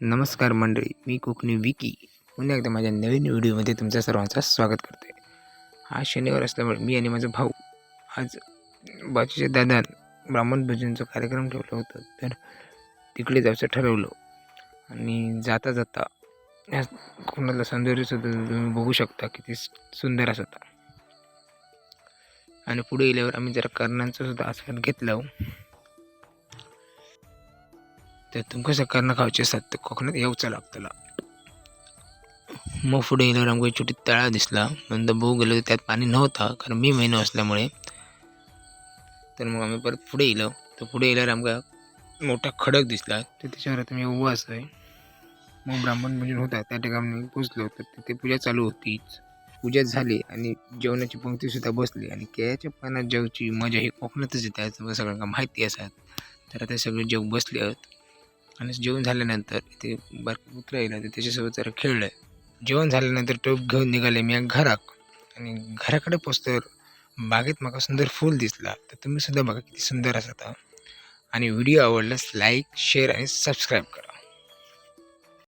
नमस्कार मंडळी मी कोकणी विकी. पुन्हा एकदा माझ्या नवीन व्हिडिओमध्ये तुमच्या सर्वांचं स्वागत करते. आज शनिवार असल्यामुळे मी आणि माझा भाऊ आज बाजूच्या दादान ब्राह्मण भजनचं कार्यक्रम ठेवला होता. तर तिकडे जायचं ठरवलं. आणि जाता जाता या कोणाला सौंदर्यसुद्धा तुम्ही बघू शकता किती सुंदर असं आणि पुढे गेल्यावर आम्ही जरा कर्णांचा सुद्धा आस्वाद घेतला हो. तर तुमकां जर खावचे असतात. तर कोकणात येवचं लागतला मग पुढे गेल्यावर आमकां एक छोटी तळा दिसला. नंतर भाऊ गेलो तर त्यात पाणी नव्हता कारण मी महिनो असल्यामुळे. तर मग आम्ही परत पुढे गेलो तर पुढे गेल्यावर आमका मोठा खडक दिसला. तर त्याच्यावर आता मी उभा असतोय. मग ब्राह्मण भोजन होता. त्या ठिकाणी पोचलो तर तिथे पूजा चालू होतीच. पूजा झाली आणि जेवणाची पंक्तीसुद्धा बसली. आणि केळ्याच्या पानात जेवची मजा ही कोकणातच येते. सगळ्यांना माहिती असतात. तर आता सगळे जेव बसले आहेत. आणि जेवण झाल्यानंतर ते बारका कुत्रा येईल ते त्याच्यासोबत जरा खेळलं जेवण झाल्यानंतर टोप घेऊन निघाले मी घराक. आणि घराकडे पोचतर बागेत मला सुंदर फूल दिसला. तर तुम्ही सुद्धा बघा किती सुंदर असत आणि व्हिडिओ आवडल्यास लाईक शेअर आणि सबस्क्राईब करा.